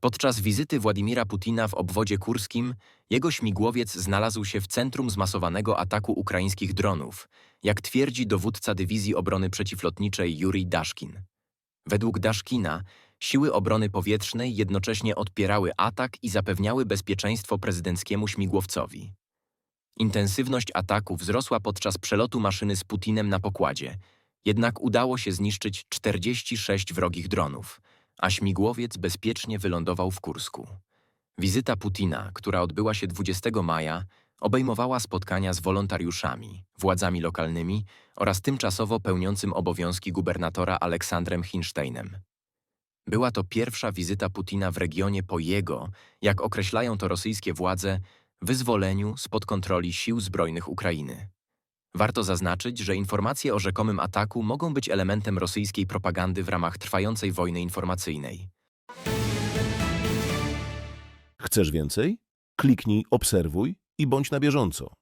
Podczas wizyty Władimira Putina w obwodzie kurskim jego śmigłowiec znalazł się w centrum zmasowanego ataku ukraińskich dronów, jak twierdzi dowódca dywizji obrony przeciwlotniczej Jurij Daszkin. Według Daszkina siły obrony powietrznej jednocześnie odpierały atak i zapewniały bezpieczeństwo prezydenckiemu śmigłowcowi. Intensywność ataku wzrosła podczas przelotu maszyny z Putinem na pokładzie, jednak udało się zniszczyć 46 wrogich dronów, a śmigłowiec bezpiecznie wylądował w Kursku. Wizyta Putina, która odbyła się 20 maja, obejmowała spotkania z wolontariuszami, władzami lokalnymi oraz tymczasowo pełniącym obowiązki gubernatora Aleksandrem Hinsteinem. Była to pierwsza wizyta Putina w regionie po jego, jak określają to rosyjskie władze, wyzwoleniu spod kontroli sił zbrojnych Ukrainy. Warto zaznaczyć, że informacje o rzekomym ataku mogą być elementem rosyjskiej propagandy w ramach trwającej wojny informacyjnej. Chcesz więcej? Kliknij obserwuj i bądź na bieżąco.